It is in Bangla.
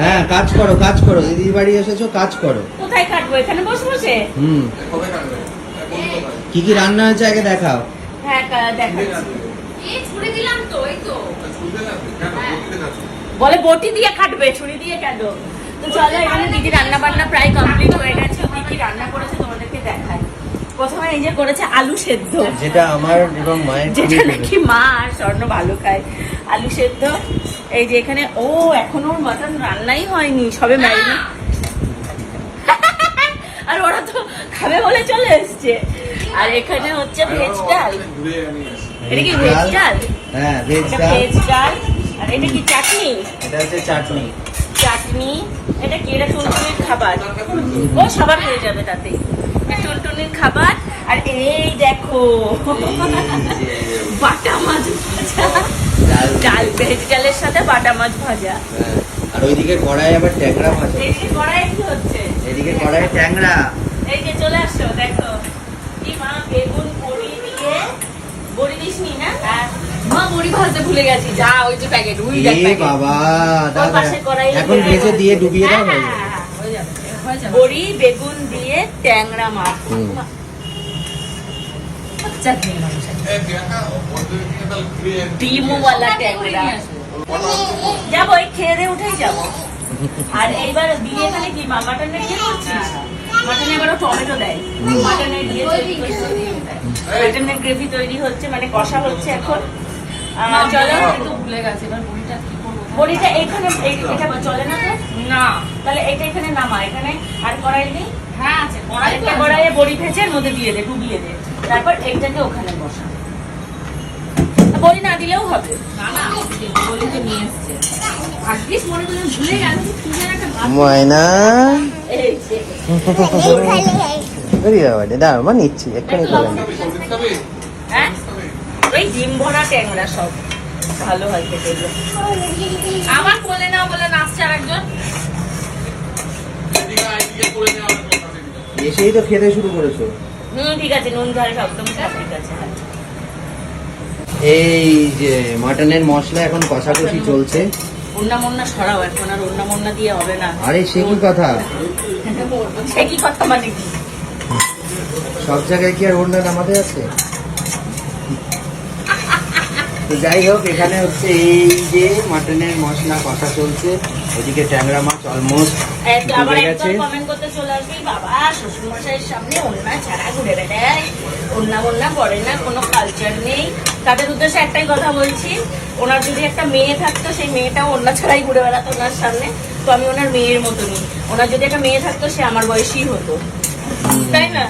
হ্যাঁ কাজ করো কাজ করো। দিদির বাড়ি এসেছ কাজ করো। কোথায় কাটবো? এখানে বসে বসে? হুম। কি কি রান্না হয়েছে আগে দেখাও। হ্যাঁ দেখাচ্ছি। দিলাম তো এই তো। বলে বটি দিয়ে কাটবে ছুরি দিয়ে কেন? তো চলো এখানে দিদি রান্না বান্না প্রায় কমপ্লিট হয়ে গেছে। কি কি রান্না করেছে তোমাদেরকে দেখায় প্রথমে এই যে করেছে আলু সেদ্ধ। যেটা আমার এবং মায়ের যেটা নাকি মা আর স্বর্ণ ভালো খায়। আলু সেদ্ধ। এই যে এখানে ও এখনও ওর মটন রান্নাই হয়নি সবে ম্যারিনেট আর ওরা তো খাবে বলে চলে এসছে। আর এখানে হচ্ছে ভেজ ডাল। এটা কি ভেজ ডাল? হ্যাঁ ভেজ ডাল। ভেজ ডাল। আর এটা কি চাটনি? এটা হচ্ছে চাটনি। চাটনি। এটা কি? এটা টুনটুনির খাবার। ও সবার হয়ে যাবে তাতে। এটা টুনটুনির খাবার। আর এই দেখো বাটা মাছ ভাজা। ডাল। ডাল ডালের সাথে বাটা মাছ ভাজা। হ্যাঁ। আর ওইদিকে কড়াই আবার ট্যাংরা ভাজা। এদিকে কড়াই কি হচ্ছে? এদিকে কড়াই ট্যাংরা। এই যে চলে আসছো দেখো। কি মা বেগুন বড়ি দিয়ে বড়ি দিসনি না হ্যাঁ। মা মুড়ি ভাজতে ভুলে গেছি। যা ওই যে প্যাকেট উই দেখ প্যাকেট বাবা দাদা পাশে কড়াই এখন ভেজে দিয়ে ডুবিয়ে দাও হ্যাঁ, হয়ে হ্যাঁ। হ্যাঁ। হয়ে হয়ে যাবে। বড়ি বেগুন দিয়ে ট্যাংরা মাছ। আর মানে কষা হচ্ছে এখন ভুলে গেছে বড়িটা এখানে চলে না না তাহলে এটা এখানে নামা এখানে আর কড়াই নেই হ্যাঁ। কড়াইয়ে বড়ি ভেজে এর মধ্যে দিয়ে দে ডুবিয়ে দে তারপর এইটাকে ওখানে বসা বড়ি না দিলেও হবে। বলি ময়না। দাঁড়া নিচ্ছি এক্ষুনি করে হ্যাঁ? এই ডিম ভরা ট্যাংরা সব। ভালো হয় খেতে। আবার কোলে নাও বলে নাচছে আরেকজন এসেই তো খেতে শুরু করেছ। হুম ঠিক আছে নুন ঝাল সব ঠিক আছে। এই যে মাটনের মশলা এখন কষাকষি চলছে। মুন্না সরাও এখন আর মুন্না দিয়ে হবে না। আরে সে কি কথা? সে কি কথা মানে কি? সব জায়গায় কি আর ওর নামাতে আছে? তো যাই হোক এখানে হচ্ছে এই যে মাটনের মশলা কষা চলছে। ওদিকে ট্যাংরা মাছ অলমোস্ট ডুবে গেছে। কমেন্ট করতে চলে আসবি বাবা শ্বশুর মশাইয়ের সামনে ছাড়া ঘুরে বেড়ায়। না কোনো কালচার নেই। তাদের উদ্দেশ্যে একটাই কথা বলছি ওনার যদি একটা মেয়ে থাকতো সেই মেয়েটাও ছাড়াই ঘুরে বেড়াতো ওনার সামনে। তো আমি ওনার মেয়ের মতনই। ওনার যদি একটা মেয়ে থাকতো সে আমার বয়সী হতো। তাই না?